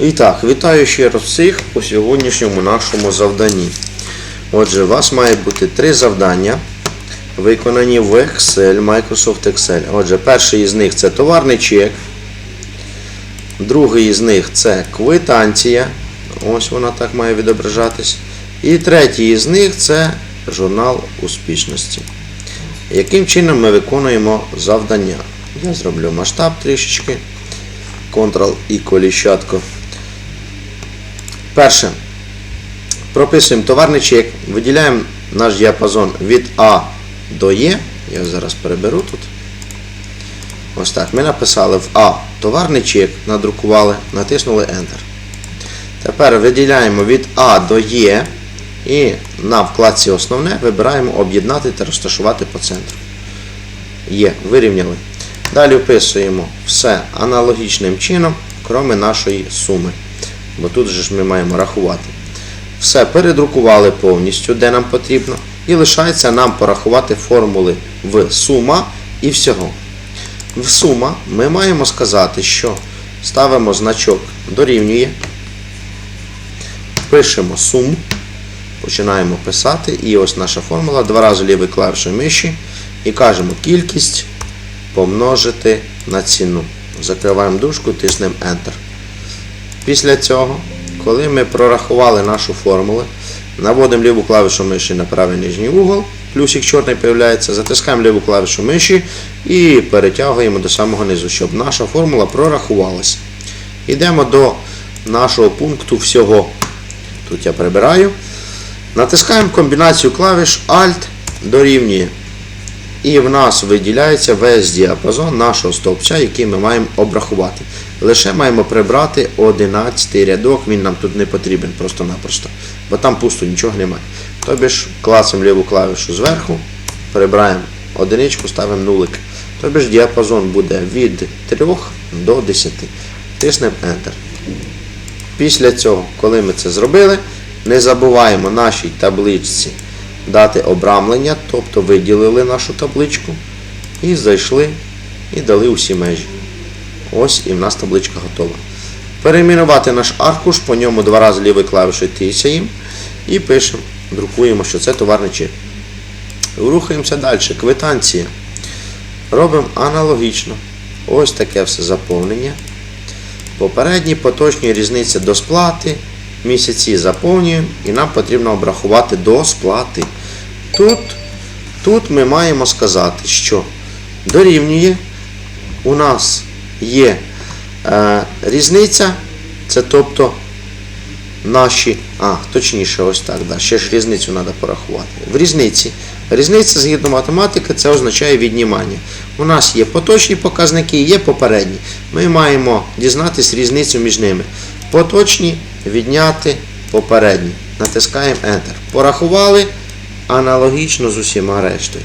І так, вітаю ще раз всіх у сьогоднішньому нашому завданні. Отже, у вас має бути три завдання, виконані в Excel, Microsoft Excel. Отже, перший із них це товарний чек. Другий із них це квитанція. Ось вона так має відображатись. І третій із них це журнал успішності. Яким чином ми виконуємо завдання? Я зроблю масштаб трішечки. Ctrl і коліщатко. Перше. Прописуємо товарний чек, виділяємо наш діапазон від А до Е. Я зараз переберу тут. Ось так. Ми написали в А товарний чек, надрукували, натиснули Enter. Тепер виділяємо від А до Е і на вкладці Основне вибираємо Об'єднати та розташувати по центру. Є, вирівняли. Далі вписуємо все аналогічним чином, крім нашої суми. Бо тут же ж ми маємо рахувати. Все передрукували повністю, де нам потрібно. І лишається нам порахувати формули в сума і всього. В сума ми маємо сказати, що ставимо значок дорівнює, пишемо сум, починаємо писати, і ось наша формула, два рази лівий клавішою миші, і кажемо кількість помножити на ціну. Закриваємо дужку, тиснемо Enter. Після цього, коли ми прорахували нашу формулу, наводимо ліву клавішу миші на правий нижній угол, плюсик чорний з'являється, затискаємо ліву клавішу миші і перетягуємо до самого низу, щоб наша формула прорахувалася. Йдемо до нашого пункту всього. Тут я прибираю. Натискаємо комбінацію клавіш Alt дорівнює. І в нас виділяється весь діапазон нашого стовпця, який ми маємо обрахувати. Лише маємо прибрати 11 рядок, він нам тут не потрібен просто-напросто, бо там пусто нічого немає. Тобі ж клацаємо ліву клавішу зверху, прибираємо одиничку, ставимо нулик. Тобі ж діапазон буде від 3 до 10. Тиснемо Enter. Після цього, коли ми це зробили, не забуваємо нашій табличці дати обрамлення, тобто виділили нашу табличку і зайшли і дали усі межі. Ось і в нас табличка готова. Перейменувати наш аркуш, по ньому два рази лівою клавішою тисяємо і пишемо, друкуємо, що це товарний чек. Рухаємося далі. Квитанція. Робимо аналогічно. Ось таке все заповнення. Попередні поточні різниця до сплати. Місяці заповнюємо і нам потрібно обрахувати до сплати. Тут, тут ми маємо сказати, що дорівнює у нас є е, різниця, це тобто наші, а, точніше, ось так, да, ще ж різницю треба порахувати. В різниці. Різниця згідно математики це означає віднімання. У нас є поточні показники, є попередні. Ми маємо дізнатись різницю між ними. Поточні відняти попередні. Натискаємо Enter. Порахували аналогічно з усіма рештою.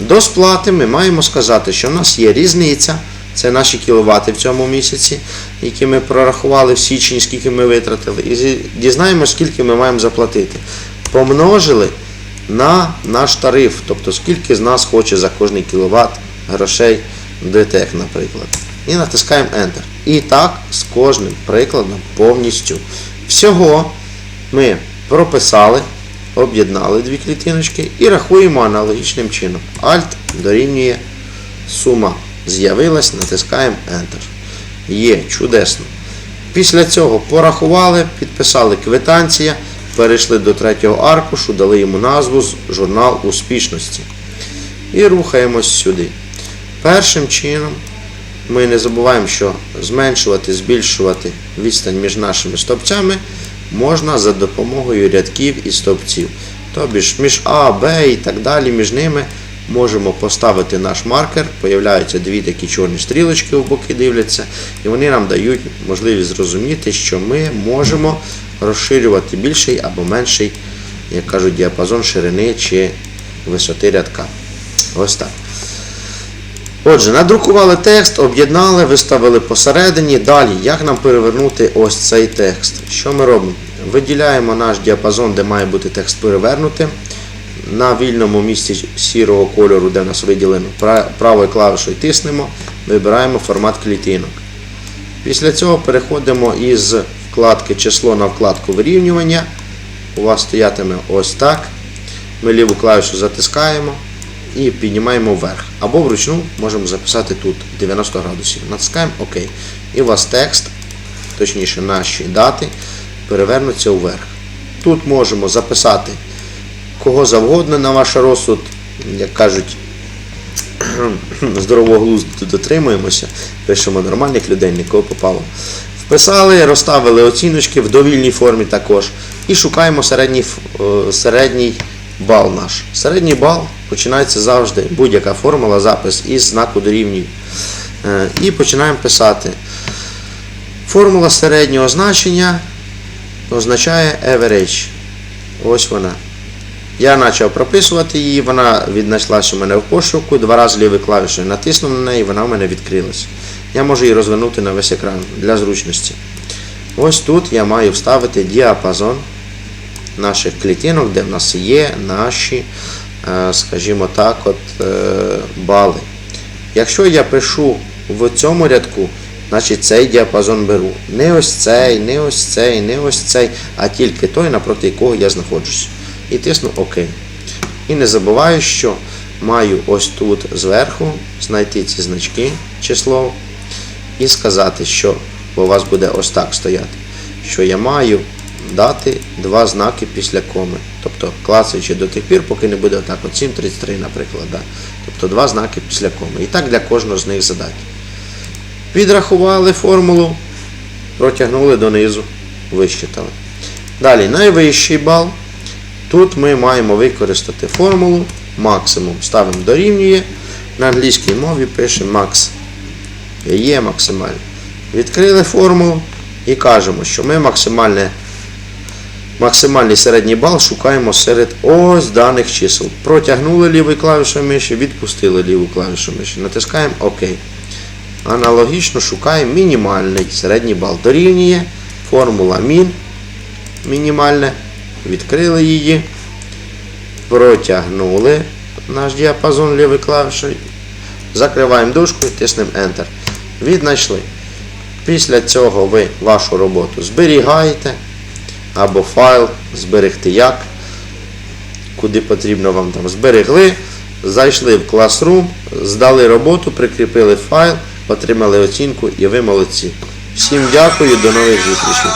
До сплати ми маємо сказати, що в нас є різниця. Це наші кіловати в цьому місяці, які ми прорахували в січні, скільки ми витратили. І дізнаємося, скільки ми маємо заплатити. Помножили на наш тариф, тобто скільки з нас хоче за кожний кіловат грошей ДТЕК, наприклад. І натискаємо Enter. І так з кожним прикладом повністю. Всього ми прописали, об'єднали дві клітиночки і рахуємо аналогічним чином. Alt дорівнює сума. З'явилась, натискаємо Enter. Є, чудесно. Після цього порахували, підписали квитанція, перейшли до третього аркушу, дали йому назву журнал успішності. І рухаємось сюди. Першим чином ми не забуваємо, що зменшувати, збільшувати відстань між нашими стовпцями можна за допомогою рядків і стовпців. Тобі ж між А, Б і так далі, між ними можемо поставити наш маркер, появляються дві такі чорні стрілочки в боки дивляться, і вони нам дають можливість зрозуміти, що ми можемо розширювати більший або менший, як кажуть, діапазон ширини чи висоти рядка. Ось так. Отже, надрукували текст, об'єднали, виставили посередині. Далі, як нам перевернути ось цей текст? Що ми робимо? Виділяємо наш діапазон, де має бути текст перевернутим. На вільному місці сірого кольору, де в нас виділено, правою клавішою тиснемо, вибираємо формат клітинок. Після цього переходимо із вкладки число на вкладку вирівнювання. У вас стоятиме ось так. Ми ліву клавішу затискаємо і піднімаємо вверх. Або вручну можемо записати тут 90 градусів. Натискаємо ОК. І у вас текст, точніше наші дати, перевернуться вверх. Тут можемо записати кого завгодно на ваш розсуд, як кажуть, здорового глузду дотримуємося, пишемо нормальних людей, нікого попало. Вписали, розставили оціночки в довільній формі також. І шукаємо середній, е, середній бал наш. Середній бал починається завжди будь-яка формула, запис із знаку дорівнює. Е, І починаємо писати. Формула середнього значення означає average. Ось вона. Я почав прописувати її, вона віднайшлася у мене в пошуку, два рази лівою клавішою натиснув на неї, вона у мене відкрилась. Я можу її розвернути на весь екран для зручності. Ось тут я маю вставити діапазон наших клітинок, де в нас є наші, е, скажімо так, от, е, бали. Якщо я пишу в цьому рядку, значить цей діапазон беру. Не ось цей, не ось цей, не ось цей, а тільки той, напроти якого я знаходжусь. І тисну ОК. І не забуваю, що маю ось тут зверху знайти ці значки, число, і сказати, що у вас буде ось так стояти, що я маю дати два знаки після коми. Тобто клацаючи до тих пір, поки не буде отак, от 733, наприклад. Да. Тобто два знаки після коми. І так для кожного з них задач. Підрахували формулу, протягнули донизу, вищитали. Далі, найвищий бал. Тут ми маємо використати формулу максимум. Ставимо дорівнює. На англійській мові пишемо max. Є максимальне. Відкрили формулу і кажемо, що ми максимальне, максимальний середній бал шукаємо серед ось даних чисел. Протягнули лівою клавішою миші, відпустили ліву клавішу миші. Натискаємо ОК. Аналогічно шукаємо мінімальний середній бал. Дорівнює формула мін. Мінімальне. Відкрили її. Протягнули наш діапазон лівою клавішою. Закриваємо дужку і тиснемо Enter. Віднайшли. Після цього ви вашу роботу зберігаєте або файл зберегти як, куди потрібно вам там зберегли, зайшли в Classroom, здали роботу, прикріпили файл, отримали оцінку і ви молодці. Всім дякую, до нових зустрічей.